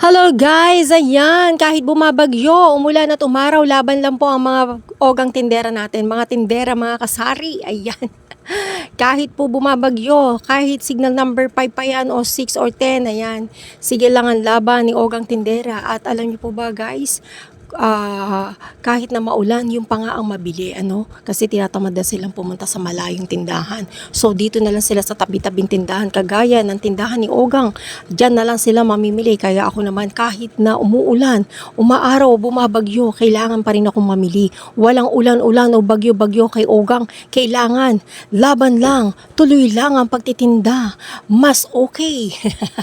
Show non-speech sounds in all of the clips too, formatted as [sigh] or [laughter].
Hello guys! Ayan, kahit bumabagyo, umulan at umaraw, laban lang po ang mga ogang tindera natin. Mga tindera, mga kasari. Ayan. [laughs] Kahit po bumabagyo, kahit signal number 5 pa yan o 6 or 10, ayan. Sige lang ang laban ni ogang tindera. At alam niyo po ba guys, ah, kahit na maulan, yung pa nga ang mabili, ano? Kasi tinatamad na silang pumunta sa malayong tindahan. So, dito na lang sila sa tabi-tabing tindahan, kagaya ng tindahan ni Ogang. Diyan na lang sila mamimili. Kaya ako naman, kahit na umuulan, umaaraw, bumabagyo, kailangan pa rin akong mamili. Walang ulan-ulan o bagyo-bagyo kay Ogang. Kailangan, laban lang, tuloy lang ang pagtitinda. Mas okay.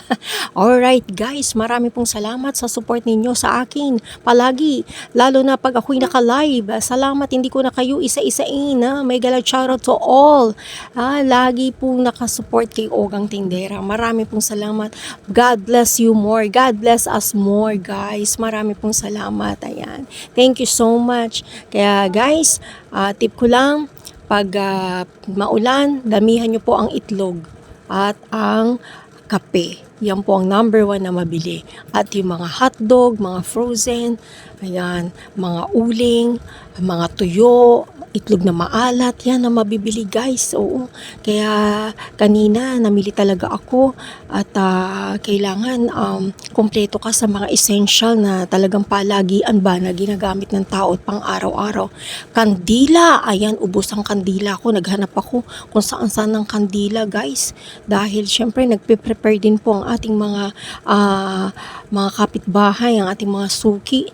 [laughs] Alright guys, marami pong salamat sa support ninyo sa akin. Palagi, lalo na pag ako'y naka-live. Salamat, hindi ko na kayo isa-isain. Ha? May galag shoutout to all. Ha? Lagi pong nakasupport kay Ogang Tindera. Marami pong salamat. God bless you more. God bless us more guys. Marami pong salamat. Ayan. Thank you so much. Kaya guys, ah, tip ko lang, pag ah, maulan, damihan nyo po ang itlog at ang kape. Yan po ang number one na mabili. At yung mga hotdog, mga frozen, ayan, mga uling, mga tuyo, itlog na maalat, yan ang mabibili guys. Oo. Kaya kanina namili talaga ako at ah, kailangan um, kompleto ka sa mga essential na talagang palagian ba na ginagamit ng tao pang araw-araw. Kandila, ayan, ubos ang kandila ko. Naghanap ako kung saan saan ng kandila guys. Dahil syempre nagpe-prepare din po ang ating mga ah, mga kapitbahay, ang ating mga suki.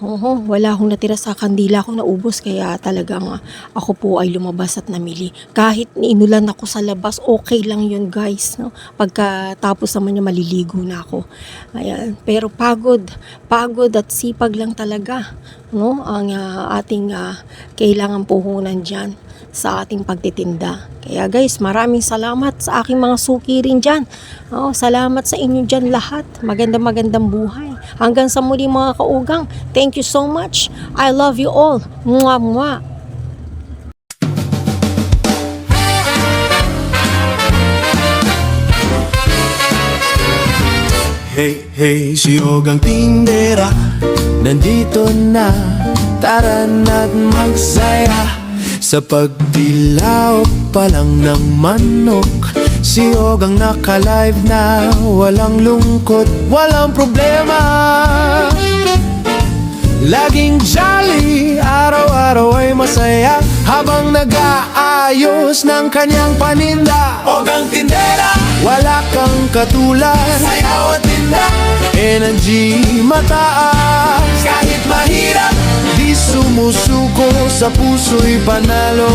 Oo, wala akong natira sa kandila ko naubos kaya talagang ah, ako po ay lumabas at namili. Kahit inulan ako sa labas, okay lang yun guys. No? Pagkatapos naman yung maliligo na ako. Ayan. Pero pagod, pagod at sipag lang talaga. No? Ang ah, ating ah, kailangan puhunan dyan sa ating pagtitinda. Kaya guys, maraming salamat sa aking mga suki rin dyan. Oo, salamat sa inyo dyan lahat. Magandang magandang buhay. Hanggang sa muli mga kaugang. Thank you so much. I love you all. Mwah, mwah. Hey, hey, si Ogang Tindera Nandito na Tara na't magsaya Sa pagdilaw pa lang ng manok Si Ogang naka-live na Walang lungkot, walang problema. Laging jolly, araw-araw ay masaya Habang nag-aayos ng kanyang paninda. Ogang Tindera. Wala kang katulad. Sayaw at tinda. Energy mataas. Kahit mahirap. Di sumusuko sa puso'y panalo.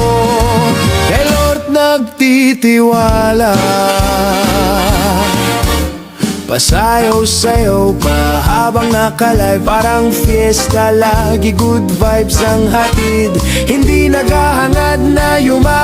Kay Lord nagtitiwala Pasayaw-sayaw pa habang nakalive. Parang fiesta lagi good vibes ang hatid. Hindi naghahangad na yumama